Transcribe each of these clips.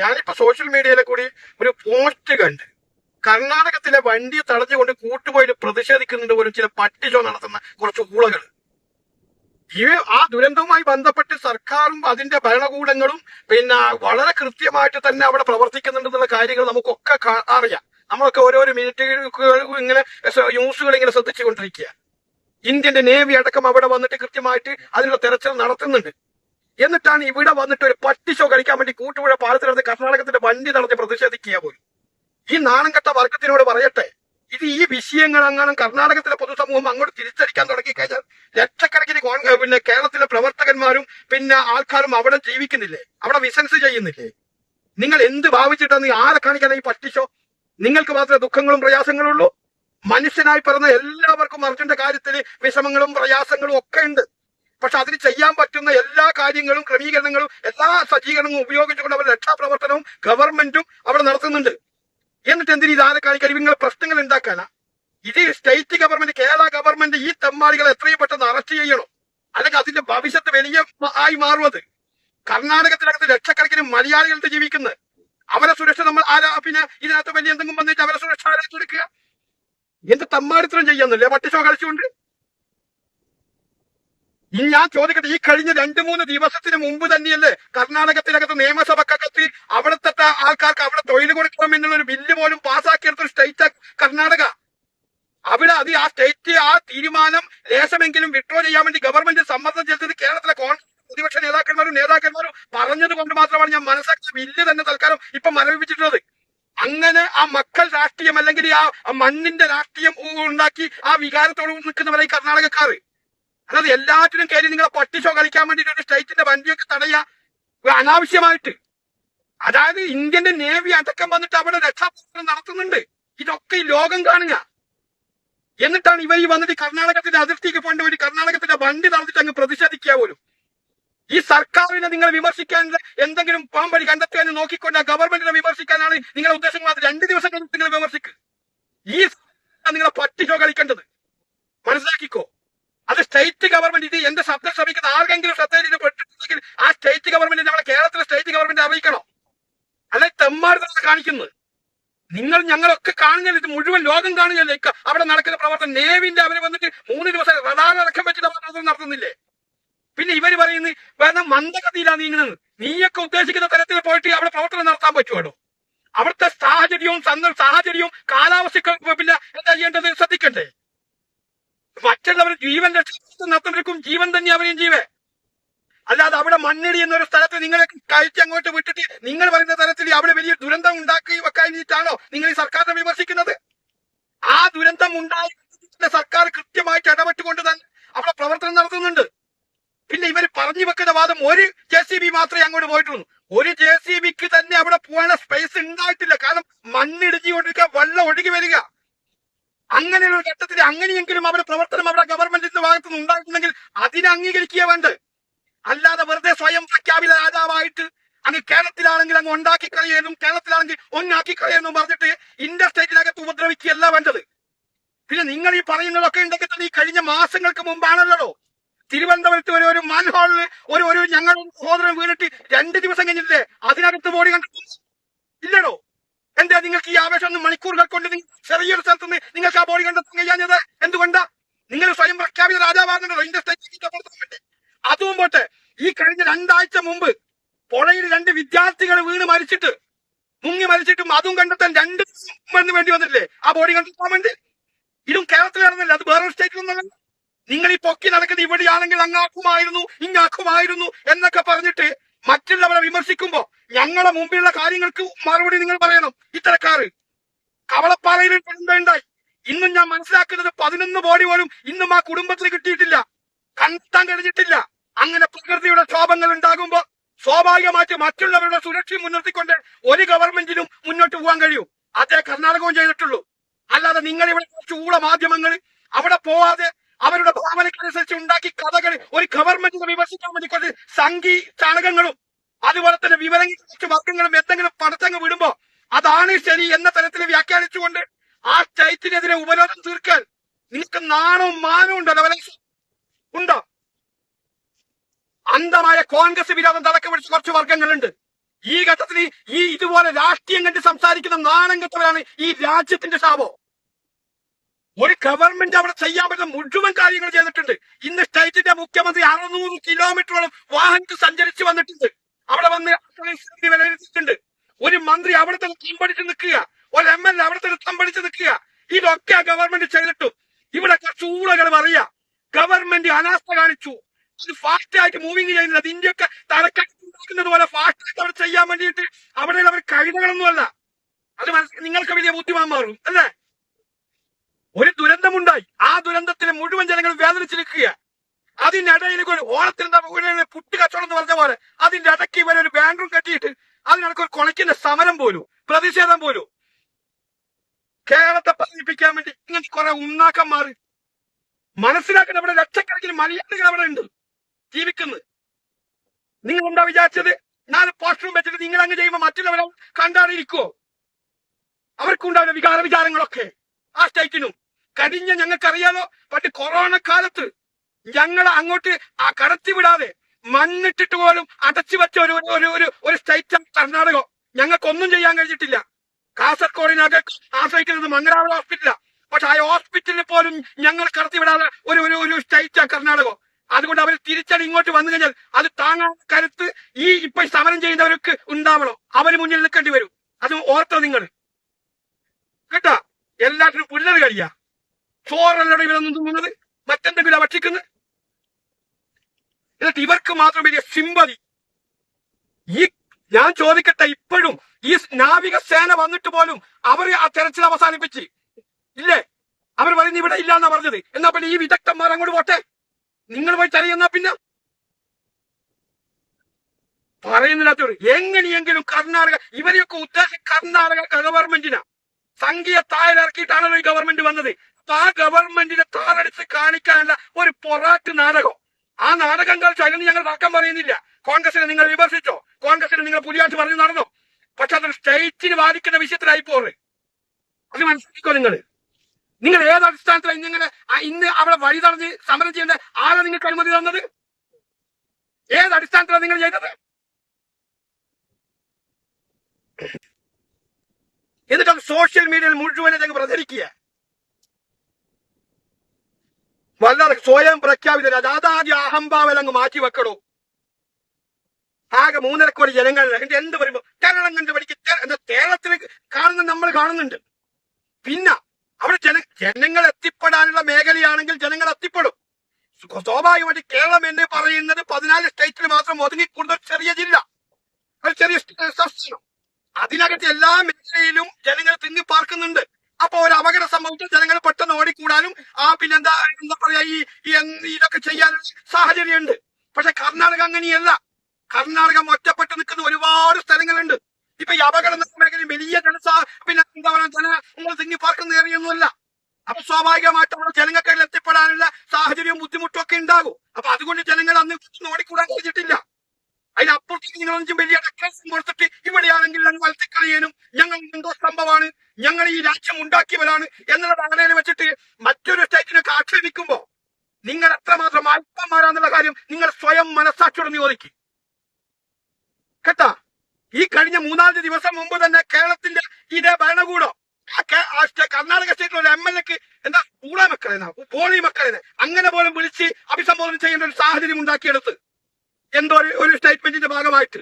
ഞാനിപ്പോ സോഷ്യൽ മീഡിയയിലെ കൂടി ഒരു പോസ്റ്റ് കണ്ട്. കർണാടകത്തിലെ വണ്ടി തടഞ്ഞുകൊണ്ട് കൂട്ടുപോയിട്ട് പ്രതിഷേധിക്കുന്നുണ്ട് പോലും ചില പട്ടിഷോ നടത്തുന്ന കുറച്ച് ഊളകൾ ഈ ആ ദുരന്തവുമായി ബന്ധപ്പെട്ട് സർക്കാരും അതിന്റെ ഭരണകൂടങ്ങളും പിന്നെ വളരെ കൃത്യമായിട്ട് തന്നെ അവിടെ പ്രവർത്തിക്കുന്നുണ്ടെന്നുള്ള കാര്യങ്ങൾ നമുക്കൊക്കെ അറിയാം. നമ്മളൊക്കെ ഓരോരോ മിനിറ്റ് ഇങ്ങനെ ന്യൂസുകൾ ഇങ്ങനെ ശ്രദ്ധിച്ചുകൊണ്ടിരിക്കുക. ഇന്ത്യന്റെ നേവി അടക്കം അവിടെ വന്നിട്ട് കൃത്യമായിട്ട് അതിനുള്ള തെരച്ചിൽ നടത്തുന്നുണ്ട്. എന്നിട്ടാണ് ഇവിടെ വന്നിട്ട് ഒരു പട്ടി ഷോ കളിക്കാൻ വേണ്ടി കൂട്ടുപുഴ പാലത്തിനടുത്ത് കർണാടകത്തിന്റെ വണ്ടി നടത്തി പ്രതിഷേധിക്കുക പോലും. ഈ നാണം കെട്ട വർഗത്തിനോട് പറയട്ടെ ഇത് ഈ വിഷയങ്ങൾ അങ്ങനെ കർണാടകത്തിലെ പൊതുസമൂഹം അങ്ങോട്ട് തിരിച്ചടിക്കാൻ തുടങ്ങി കഴിഞ്ഞാൽ ലക്ഷക്കണക്കിന് പിന്നെ കേരളത്തിലെ പ്രവർത്തകന്മാരും പിന്നെ ആൾക്കാരും അവിടെ ജീവിക്കുന്നില്ലേ? അവിടെ ബിസിനസ് ചെയ്യുന്നില്ലേ? നിങ്ങൾ എന്ത് ഭാവിച്ചിട്ടാണ് ആരെ കാണിക്കാൻ ഈ പട്ടിഷോ നിങ്ങൾക്ക് മാത്രമേ ദുഃഖങ്ങളും പ്രയാസങ്ങളും ഉള്ളൂ മനുഷ്യനായി പറഞ്ഞ എല്ലാവർക്കും അർജുന്റെ കാര്യത്തിൽ വിഷമങ്ങളും പ്രയാസങ്ങളും ഒക്കെ ഉണ്ട്. പക്ഷെ അതിന് ചെയ്യാൻ പറ്റുന്ന എല്ലാ കാര്യങ്ങളും ക്രമീകരണങ്ങളും എല്ലാ സജ്ജീകരണങ്ങളും ഉപയോഗിച്ചുകൊണ്ട് അവരുടെ രക്ഷാപ്രവർത്തനവും ഗവൺമെന്റും അവിടെ നടത്തുന്നുണ്ട്. എന്നിട്ട് എന്തിനു ഇത് ആരെ നിങ്ങൾ പ്രശ്നങ്ങൾ ഉണ്ടാക്കാനാ? ഇത് സ്റ്റേറ്റ് ഗവൺമെന്റ് കേരള ഗവൺമെന്റ് ഈ തെമ്മാളികളെ എത്രയും പെട്ടെന്ന് അറസ്റ്റ് ചെയ്യണം. അല്ലെങ്കിൽ അതിന്റെ ഭവിഷ്യത്ത് വലിയ ആയി മാറും അത് കർണാടകത്തിനകത്ത് ലക്ഷക്കണക്കിന് മലയാളികൾക്ക് ജീവിക്കുന്നത്. അവരെ സുരക്ഷ നമ്മൾ ആരാ പിന്നെ ഇതിനകത്ത് വലിയ എന്തെങ്കിലും വന്നിട്ട് അവരെ സുരക്ഷ ആരാച്ചെടുക്കുക എന്ത് തമ്മാടിത്തരം ചെയ്യാന്നല്ലേ? പട്ടിഷോ കളിച്ചുകൊണ്ട്? ഇനി ഞാൻ ചോദിക്കട്ടെ ഈ കഴിഞ്ഞ രണ്ടു മൂന്ന് ദിവസത്തിന് മുമ്പ് തന്നെയല്ലേ കർണാടകത്തിനകത്ത് നിയമസഭക്കകത്ത് അവിടുത്തെ ആൾക്കാർക്ക് അവിടെ തൊഴിൽ കൊടുക്കണം എന്നുള്ള ഒരു ബില്ല് പോലും പാസ്സാക്കിയെടുത്ത സ്റ്റേറ്റ് കർണാടക. അവിടെ അത് ആ സ്റ്റേറ്റ് ആ തീരുമാനം ലേശമെങ്കിലും വിഡ്രോ ചെയ്യാൻ വേണ്ടി ഗവൺമെന്റ് സമ്മർദ്ദം ചെലുത്തിയത് കേരളത്തിലെ കോൺഗ്രസ് പ്രതിപക്ഷ നേതാക്കന്മാരും നേതാക്കന്മാരും പറഞ്ഞത് കൊണ്ട് മാത്രമാണ് ഞാൻ മനസ്സിലാക്കിയ ബില്ല് തന്നെ തൽക്കാലം ഇപ്പൊ മരവിപ്പിച്ചിട്ടുള്ളത്. അങ്ങനെ ആ മക്കൾ രാഷ്ട്രീയം അല്ലെങ്കിൽ ആ മണ്ണിന്റെ രാഷ്ട്രീയം ഉണ്ടാക്കി ആ വികാരത്തോട് നിൽക്കുന്നവരായി ഈ കർണാടകക്കാർ അതായത് എല്ലാറ്റിനും കയറി നിങ്ങളെ പട്ടിഷോ കളിക്കാൻ വേണ്ടിയിട്ട് ഒരു സ്റ്റേറ്റിന്റെ വണ്ടിയൊക്കെ തടയുക അനാവശ്യമായിട്ട്. അതായത് ഇന്ത്യന്റെ നേവി അടക്കം വന്നിട്ട് അവിടെ രക്ഷാപ്രവർത്തനം നടത്തുന്നുണ്ട്. ഇതൊക്കെ ഈ ലോകം കാണുക. എന്നിട്ടാണ് ഇവർ ഈ വന്നിട്ട് കർണാടകത്തിന്റെ അതിർത്തിക്ക് പോകേണ്ട ഒരു കർണാടകത്തിന്റെ വണ്ടി നടത്തിട്ട് അങ്ങ് പ്രതിഷേധിക്കുക പോലും. ഈ സർക്കാരിനെ നിങ്ങൾ വിമർശിക്കാൻ എന്തെങ്കിലും പാമ്പടി കണ്ടെത്തുക എന്ന് നോക്കിക്കൊണ്ട് ഗവൺമെന്റിനെ വിമർശിക്കാനാണ് നിങ്ങളുടെ ഉദ്ദേശം. അത് രണ്ട് ദിവസം കഴിഞ്ഞ് നിങ്ങൾ വിമർശിക്കുക ഈ നിങ്ങളെ പട്ടിഷോ കളിക്കേണ്ടത്. മനസ്സിലാക്കിക്കോ. അത് സ്റ്റേറ്റ് ഗവൺമെന്റ് ഇത് എന്റെ ശബ്ദം ശ്രമിക്കുന്ന ആർക്കെങ്കിലും ശ്രദ്ധയിൽ പെട്ടിട്ടുണ്ടെങ്കിൽ ആ സ്റ്റേറ്റ് ഗവൺമെന്റ് നമ്മളെ കേരളത്തിലെ സ്റ്റേറ്റ് ഗവൺമെന്റ് അറിയിക്കണം. അല്ലെ തെമ്മാടുത്തന്നെ കാണിക്കുന്നത്. നിങ്ങൾ ഞങ്ങളൊക്കെ കാണുന്നില്ല ഇത് മുഴുവൻ ലോകം കാണുകയല്ല? അവിടെ നടക്കുന്ന പ്രവർത്തനം നേവിന്റെ അവർ വന്നിട്ട് മൂന്ന് ദിവസം റഡാർ അടക്കം വെച്ചിട്ട് അവർ പ്രവർത്തനം നടത്തുന്നില്ലേ? പിന്നെ ഇവർ പറയുന്നത് വേണം മന്ദഗതിയിലാണ് നീങ്ങുന്നത്. നീയൊക്കെ ഉദ്ദേശിക്കുന്ന തരത്തിൽ പോയിട്ട് അവിടെ പ്രവർത്തനം നടത്താൻ പറ്റുമോ അവിടുത്തെ സാഹചര്യവും സാഹചര്യവും കാലാവസ്ഥ പിന്നെ എന്താ ചെയ്യേണ്ടത്? ശ്രദ്ധിക്കണ്ടേ? മറ്റുള്ളവർ ജീവൻ രക്ഷപ്പെടുത്തുന്ന നടത്തുന്നവർക്കും ജീവൻ തന്നെ അവരെയും ജീവേ അല്ലാതെ അവിടെ മണ്ണിടി എന്നൊരു സ്ഥലത്ത് നിങ്ങളെ കഴിച്ച് അങ്ങോട്ട് വിട്ടിട്ട് നിങ്ങൾ പറയുന്ന തരത്തിൽ അവിടെ വലിയ ദുരന്തം ഉണ്ടാക്കി വെക്കാനിട്ടാണോ നിങ്ങൾ ഈ സർക്കാരിനെ വിമർശിക്കുന്നത്? ആ ദുരന്തം ഉണ്ടായി സർക്കാർ കൃത്യമായിട്ട് ഇടപെട്ടുകൊണ്ട് തന്നെ അവിടെ പ്രവർത്തനം നടത്തുന്നുണ്ട്. പിന്നെ ഇവർ പറഞ്ഞു വെക്കുന്ന വാദം ഒരു ജെ സി ബി മാത്രമേ അങ്ങോട്ട് പോയിട്ടുള്ളൂ. ഒരു ജെ സി ബിക്ക് തന്നെ അവിടെ പോകാനുള്ള സ്പേസ് ഉണ്ടായിട്ടില്ല. കാരണം മണ്ണിടിഞ്ഞുകൊണ്ടിരിക്കുക വെള്ളം ഒഴുകി വരിക. അങ്ങനെയുള്ള ഘട്ടത്തിൽ അങ്ങനെയെങ്കിലും അവരുടെ പ്രവർത്തനം അവരുടെ ഗവൺമെന്റിന്റെ ഭാഗത്ത് നിന്ന് ഉണ്ടായിട്ടുണ്ടെങ്കിൽ അതിനെ അംഗീകരിക്കുക വേണ്ടത്. അല്ലാതെ വെറുതെ സ്വയം പ്രഖ്യാപിത രാജാവായിട്ട് അങ്ങ് കേരളത്തിലാണെങ്കിൽ അങ്ങ് ഉണ്ടാക്കി കളയുന്നു കേരളത്തിലാണെങ്കിൽ ഒന്നാക്കി കളയുന്നു പറഞ്ഞിട്ട് ഇന്റർ സ്റ്റേറ്റിനകത്ത് ഉപദ്രവിക്കുകയല്ല വേണ്ടത്. പിന്നെ നിങ്ങൾ ഈ പറയുന്നതൊക്കെ ഉണ്ടെങ്കിൽ തന്നെ ഈ കഴിഞ്ഞ മാസങ്ങൾക്ക് മുമ്പാണല്ലോ. തിരുവനന്തപുരത്ത് ഒരു ഒരു മാൻഹോളിൽ ഒരു ഒരു ഞങ്ങളുടെ സഹോദരൻ വീണിട്ട് രണ്ട് ദിവസം കഴിഞ്ഞില്ലേ അതിനകത്ത് ബോഡി കണ്ടു ഇല്ലടോ. എന്താ നിങ്ങൾക്ക് ഈ ആവേശം ഒന്ന് മണിക്കൂറുകൾ കൊണ്ട് ചെറിയൊരു സ്ഥലത്ത് നിന്ന് നിങ്ങൾക്ക് ആ ബോഡി കണ്ടെത്താൻ കഴിയാഞ്ഞത് എന്തുകൊണ്ടാ? നിങ്ങൾ സ്വയം പ്രഖ്യാപിത രാജാവാകുന്നുണ്ടോ വേണ്ടി. അതും പോട്ടെ ഈ കഴിഞ്ഞ രണ്ടാഴ്ച മുമ്പ് പുഴയിൽ രണ്ട് വിദ്യാർത്ഥികൾ വീണ് മരിച്ചിട്ട് മുങ്ങി മരിച്ചിട്ടും അതും കണ്ടെത്താൻ രണ്ട് വേണ്ടി വന്നിട്ടില്ലേ? ആ ബോഡി കണ്ടെത്താൻ വേണ്ടി? ഇതും കേരളത്തിൽ നടന്നില്ല അത് വേറൊരു സ്റ്റേറ്റിലൊന്നല്ല നിങ്ങൾ ഈ പൊക്കി നടക്കുന്നത് ഇവിടെയാണെങ്കിൽ അങ്ങാക്കുമായിരുന്നു ഇങ്ങാക്കുമായിരുന്നു എന്നൊക്കെ പറഞ്ഞിട്ട് മറ്റുള്ളവരെ വിമർശിക്കുമ്പോ ഞങ്ങളെ മുമ്പിലുള്ള കാര്യങ്ങൾക്ക് മറുപടി നിങ്ങൾ പറയണം. ഇത്തരക്കാര് കവളപ്പാറയിൽ ഉണ്ടായി ഇന്നും ഞാൻ മനസ്സിലാക്കുന്നത് പതിനൊന്ന് ബോഡി പോലും ഇന്നും ആ കുടുംബത്തിന് കിട്ടിയിട്ടില്ല. കണ്ടെത്താൻ കഴിഞ്ഞിട്ടില്ല. അങ്ങനെ പ്രകൃതിയുടെ ക്ഷോഭങ്ങൾ ഉണ്ടാകുമ്പോ സ്വാഭാവികമായിട്ട് മറ്റുള്ളവരുടെ സുരക്ഷയും മുൻനിർത്തിക്കൊണ്ട് ഒരു ഗവൺമെന്റിനും മുന്നോട്ട് പോകാൻ കഴിയൂ. അതേ കർണാടകവും ചെയ്തിട്ടുള്ളൂ. അല്ലാതെ നിങ്ങൾ ഇവിടെ കുറച്ച് ഊള മാധ്യമങ്ങൾ അവിടെ പോവാതെ അവരുടെ ഭാവനക്കനുസരിച്ച് ഉണ്ടാക്കി കഥകൾ ഒരു ഗവൺമെന്റിനെ വിമർശിക്കാൻ വേണ്ടി കുറച്ച് സംഘി ചാണകങ്ങളും അതുപോലെ തന്നെ വിവരങ്ങൾ കുറച്ച് വർഗങ്ങളും എന്തെങ്കിലും പടച്ചങ്ങ് വിടുമ്പോ അതാണ് ശരി എന്ന തരത്തിൽ വ്യാഖ്യാനിച്ചുകൊണ്ട് ആ സ്റ്റേറ്റിനെതിരെ ഉപരോധം തീർക്കാൻ നിങ്ങൾക്ക് നാണവും മാനവും ഉണ്ടോ? ഉണ്ടോ? അന്ധമായ കോൺഗ്രസ് വിരോധം തടക്കം പിടിച്ച കുറച്ച് വർഗങ്ങളുണ്ട് ഈ ഘട്ടത്തിൽ ഈ ഇതുപോലെ രാഷ്ട്രീയം കണ്ട് സംസാരിക്കുന്ന നാണം കെട്ടവരാണ് ഈ രാജ്യത്തിന്റെ ശാപം. ഒരു ഗവൺമെന്റ് അവിടെ ചെയ്യാൻ പറ്റുന്ന മുഴുവൻ കാര്യങ്ങൾ ചെയ്തിട്ടുണ്ട്. ഇന്ന് സ്റ്റേറ്റിന്റെ മുഖ്യമന്ത്രി അറുന്നൂറ് കിലോമീറ്ററോളം വാഹനത്തിൽ സഞ്ചരിച്ച് വന്നിട്ടുണ്ട്. അവിടെ വന്ന് സ്ഥിതി വിലയിരുത്തിയിട്ടുണ്ട്. ഒരു മന്ത്രി അവിടെ തന്നെ തമ്പടിച്ച് നിൽക്കുക. ഒരു എം എൽ എ അവിടെ തന്നെ തമ്പടിച്ച് നിൽക്കുക. ഇതൊക്കെ ഗവൺമെന്റ് ചെയ്തിട്ടും. ഇവിടെ കുറച്ച് ഊളകൾ ഗവൺമെന്റ് അനാസ്ഥ കാണിച്ചു. ഇത് ഫാസ്റ്റ് ആയിട്ട് മൂവിങ് ചെയ്യുന്നത്. ഇന്ത്യയൊക്കെ തലക്കെട്ടുണ്ടാക്കുന്നത് പോലെ ഫാസ്റ്റ് ആയിട്ട് അവിടെ ചെയ്യാൻ വേണ്ടിയിട്ട് അവിടെയുള്ളവർ കഴുതകളൊന്നുമല്ല അത് മനസ്സിൽ നിങ്ങൾക്ക് വലിയ ബുദ്ധിമാൻ മാറും അല്ലേ? ഒരു ദുരന്തമുണ്ടായി. ആ ദുരന്തത്തിന് മുഴുവൻ ജനങ്ങൾ വേദനിച്ചിരിക്കുക അതിനിടയിൽ ഒരു ഓണത്തിന് പുട്ട് കച്ചവടം എന്ന് പറഞ്ഞ പോലെ അതിന്റെ ഇടയ്ക്ക് ഇവരെ ഒരു ബാങ്കും കെട്ടിയിട്ട് അതിനിടയ്ക്ക് ഒരു കുണയ്ക്കുന്ന സമരം പോലും പ്രതിഷേധം പോലും. കേരളത്തെ പ്രതിപ്പിക്കാൻ വേണ്ടി ഇങ്ങനെ കുറെ ഉണ്ണാക്കന്മാർ മനസ്സിലാക്കുന്ന ഇവിടെ ലക്ഷക്കണക്കിന് മലയാളികൾ അവിടെ ഉണ്ട് ജീവിക്കുന്നത്. നിങ്ങൾ എന്താ വിചാരിച്ചത്? നാല് പോസ്റ്ററും വെച്ചിട്ട് നിങ്ങൾ അങ്ങ് ചെയ്യുമ്പോൾ മറ്റുള്ളവരെ കണ്ടാറിയിരിക്കുവോ അവർക്കുണ്ടാവില്ല വികാര വിചാരങ്ങളൊക്കെ ആ സ്റ്റേറ്റിനും കഴിഞ്ഞ ഞങ്ങൾക്കറിയാലോ പണ്ട് കൊറോണ കാലത്ത് ഞങ്ങൾ അങ്ങോട്ട് ആ കടത്തി വിടാതെ മണ്ണിട്ടിട്ട് പോലും അടച്ചു വെച്ച ഒരു ഒരു- ഒരു ഒരു സ്റ്റേറ്റ് കർണാടകം. ഞങ്ങൾക്കൊന്നും ചെയ്യാൻ കഴിഞ്ഞിട്ടില്ല. കാസർഗോഡിനകത്ത് ആശ്രയിക്കുന്നത് മംഗലാപുരം ഹോസ്പിറ്റലാണ് പക്ഷെ ആ ഹോസ്പിറ്റലിൽ പോലും ഞങ്ങൾ കടത്തിവിടാതെ ഒരു ഒരു ഒരു സ്റ്റേറ്റ് കർണാടകം. അതുകൊണ്ട് അവർ തിരിച്ചടി ഇങ്ങോട്ട് വന്നു കഴിഞ്ഞാൽ അത് താങ്ങാൻ കരുത്ത് ഈ ഇപ്പൊ സമരം ചെയ്യുന്നവർക്ക് ഉണ്ടാവണം. അവർ മുന്നിൽ നിൽക്കേണ്ടി വരും. അത് ഓർത്തോ നിങ്ങൾ. കേട്ടാ? എല്ലാത്തിനും പുല്ലത് കഴിയാ ചോറല്ലട ഇവരൊന്നും തിന്നുന്നത് മറ്റെന്തെങ്കിലും ഭക്ഷിക്കുന്നത് എന്നിട്ട് ഇവർക്ക് മാത്രം വലിയ സിമ്പതി ഈ ഞാൻ ചോദിക്കട്ടെ ഇപ്പോഴും ഈ നാവിക സേന വന്നിട്ട് പോലും അവർ ആ തെരച്ചിൽ അവസാനിപ്പിച്ച്. ഇല്ലേ? അവർ പറയുന്നത് ഇവിടെ ഇല്ല എന്നാ പറഞ്ഞത്. എന്നാ പിന്നെ ഈ വിദഗ്ധന്മാർ അങ്ങോട്ട് പോട്ടെ? നിങ്ങൾ പോയി തെരയുന്നാ പിന്നെ? പറയുന്നില്ലാത്തവർ എങ്ങനെയെങ്കിലും കർണാടക ഇവരെയൊക്കെ ഉദ്ദേശം കർണാടക ഗവൺമെന്റിനാ സംഘീയ താഴിലിറക്കിയിട്ടാണല്ലോ ഈ ഗവൺമെന്റ് വന്നത്. ആ ഗവൺമെന്റിനെ താറടിച്ച് കാണിക്കാനുള്ള ഒരു പൊറാട്ട് നാടകം. ആ നാടകം കളിച്ചു ഞങ്ങൾ തർക്കം പറയുന്നില്ല. കോൺഗ്രസിനെ നിങ്ങൾ വിമർശിച്ചോ? കോൺഗ്രസിനെ നിങ്ങൾ പുലിയാട്ട് പറഞ്ഞു നടന്നോ? പക്ഷെ അതൊരു സ്റ്റേറ്റിന് ബാധിക്കുന്ന വിഷയത്തിലായി പോറ് അത് മനസ്സിലാക്കോ നിങ്ങൾ. നിങ്ങൾ ഏത് അടിസ്ഥാനത്തിലാണ് ഇന്നിങ്ങനെ ഇന്ന് അവിടെ വഴി തടഞ്ഞ് സമരം ചെയ്യേണ്ട ആരാ നിങ്ങൾക്ക് അനുമതി തന്നത്? ഏത് അടിസ്ഥാനത്തിലാണ് നിങ്ങൾ ചെയ്തത്? എന്നിട്ട് സോഷ്യൽ മീഡിയയിൽ മുഴുവനെ ഞങ്ങൾ പ്രചരിക്കുക വല്ലാതെ സ്വയം പ്രഖ്യാപിത അതാദ്യ അഹംഭാവനങ്ങ് മാറ്റി വെക്കണോ? ആകെ മൂന്നര കോടി ജനങ്ങളിൽ എന്ത് പറയുമ്പോ കേരളം കണ്ട് പഠിക്കും. കേരളത്തിന് കാണുന്ന നമ്മൾ കാണുന്നുണ്ട്. പിന്നെ അവിടെ ജന ജനങ്ങൾ എത്തിപ്പെടാനുള്ള മേഖലയാണെങ്കിൽ ജനങ്ങൾ എത്തിപ്പെടും. സ്വ- സ്വാഭാവികമായിട്ട് കേരളം എന്ന് പറയുന്നത് പതിനാല് സ്റ്റേറ്റിൽ മാത്രം ഒതുങ്ങി ഒരു ചെറിയ ജില്ല. ഒരു ചെറിയ സംസ്ഥാനം അതിനകത്ത് എല്ലാ മേഖലയിലും ജനങ്ങൾ തിങ്ങി പാർക്കുന്നുണ്ട്. അപ്പൊ ഒരു അപകടം സംഭവിച്ചാൽ ജനങ്ങൾ പെട്ടെന്ന് ഓടിക്കൂടാനും ആ പിന്നെന്താ എന്താ പറയാ ഈ ഇതൊക്കെ ചെയ്യാനുള്ള സാഹചര്യമുണ്ട്. പക്ഷെ കർണാടക അങ്ങനെയല്ല. കർണാടകം ഒറ്റപ്പെട്ട് നിൽക്കുന്ന ഒരുപാട് സ്ഥലങ്ങളുണ്ട്. ഇപ്പൊ ഈ അപകടം മേഖലയിൽ വലിയ ജനസാ പിന്നെ എന്താ പറയുക ജനങ്ങൾ തിങ്ങി പാർക്കുന്ന ഏറിയൊന്നുമല്ല അപ്പൊ സ്വാഭാവികമായിട്ട് അവിടെ ജനങ്ങൾക്ക് എത്തിപ്പെടാനുള്ള സാഹചര്യവും ബുദ്ധിമുട്ടും ഒക്കെ ഉണ്ടാകും. അപ്പൊ അതുകൊണ്ട് ജനങ്ങൾ അന്ന് ഓടിക്കൂടാൻ കഴിഞ്ഞിട്ടില്ല. അതിനപ്പുറത്തേക്ക് നിങ്ങൾ ഒന്നും വലിയ ഡെക്കറേഷൻ കൊടുത്തിട്ട് ഇവിടെയാണെങ്കിൽ ഞങ്ങൾ വളർത്തിക്കളിയാനും ഞങ്ങൾ എന്തോ സംഭവമാണ് ഞങ്ങൾ ഈ രാജ്യം ഉണ്ടാക്കിയവരാണ് എന്നുള്ള ധാരണയിൽ വെച്ചിട്ട് മറ്റൊരു സ്റ്റേറ്റിനൊക്കെ ആക്ഷേപിക്കുമ്പോ നിങ്ങൾ എത്രമാത്രം അല്പന്മാരാന്നുള്ള കാര്യം നിങ്ങൾ സ്വയം മനസ്സാക്ഷിയോട് നിയോദിക്കും കേട്ടാ? ഈ കഴിഞ്ഞ മൂന്നാൽ ദിവസം മുമ്പ് തന്നെ കേരളത്തിന്റെ ഇതേ ഭരണകൂടം കർണാടക സ്റ്റേറ്റിലെ ഒരു എം എൽ എക്ക് എന്താ പൂള മക്കളെ പോളി മക്കളെ അങ്ങനെ പോലും വിളിച്ച് അഭിസംബോധന ചെയ്യേണ്ട ഒരു സാഹചര്യം ഉണ്ടാക്കിയെടുത്ത് എന്തോ ഒരു സ്റ്റേറ്റ്മെന്റിന്റെ ഭാഗമായിട്ട്.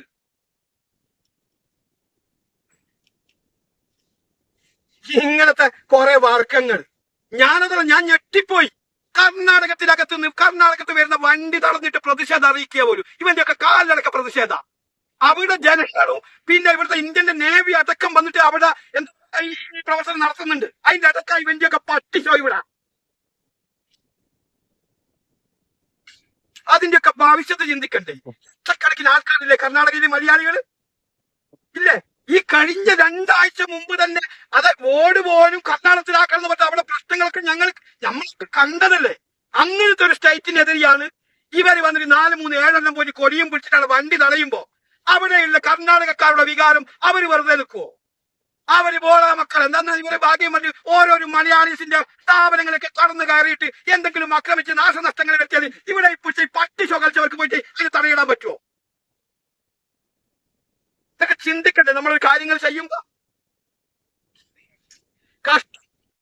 ഇങ്ങനത്തെ കുറെ വർക്കങ്ങൾ ഞാനതല്ല ഞാൻ ഞെട്ടിപ്പോയി. കർണാടകത്തിനകത്ത് നിന്ന് കർണാടകത്ത് വരുന്ന വണ്ടി തടഞ്ഞിട്ട് പ്രതിഷേധം അറിയിക്കുക പോലും. ഇവന്റെ ഒക്കെ കാലിലടക്ക പ്രതിഷേധ. അവിടെ ജനങ്ങളും പിന്നെ ഇവിടുത്തെ ഇന്ത്യന്റെ നേവി അടക്കം വന്നിട്ട് അവിടെ ഈ പ്രവർത്തനം നടത്തുന്നുണ്ട്. അതിന്റെ അടക്ക ഇവന്റെ ഒക്കെ പട്ടിച്ചോ ഇവിടെ. അതിന്റെ ഒക്കെ ഭവിഷ്യത്ത് ചിന്തിക്കണ്ടേ? ലക്ഷക്കണക്കിന് ആൾക്കാരില്ലേ? കർണാടകയിലെ മലയാളികൾ ഇല്ലേ? ഈ കഴിഞ്ഞ രണ്ടാഴ്ച മുമ്പ് തന്നെ അത് ഓട് പോലും കർണാടകത്തിലാക്കണം പറഞ്ഞ അവിടെ പ്രശ്നങ്ങളൊക്കെ ഞങ്ങൾ നമ്മൾ കണ്ടതല്ലേ? അങ്ങനത്തെ ഒരു സ്റ്റേറ്റിനെതിരെയാണ് ഇവർ വന്നിട്ട് നാല് മൂന്ന് ഏഴെണ്ണം പോയി കൊടിയും പിടിച്ചിട്ടാണ് വണ്ടി തടയുമ്പോ അവിടെയുള്ള കർണാടകക്കാരുടെ വികാരം അവർ വെറുതെ നിൽക്കുവോ? അവർ പോളാ മക്കൾ എന്താ ഇവരെ ഭാഗ്യം വേണ്ടി ഓരോരോ മലയാളീസിന്റെ സ്ഥാപനങ്ങളൊക്കെ കടന്നു കയറിയിട്ട് എന്തെങ്കിലും ആക്രമിച്ച് നാശനഷ്ടങ്ങൾ വരുത്തിയാൽ ഇവിടെ പിടിച്ച് പട്ടി ഷോ കളിച്ചവർക്ക് പോയിട്ട് ഇത് തടയിടാൻ പറ്റുമോ ഇതൊക്കെ ചിന്തിക്കട്ടെ നമ്മൾ കാര്യങ്ങൾ ചെയ്യുമ്പോ? കഷ്ടം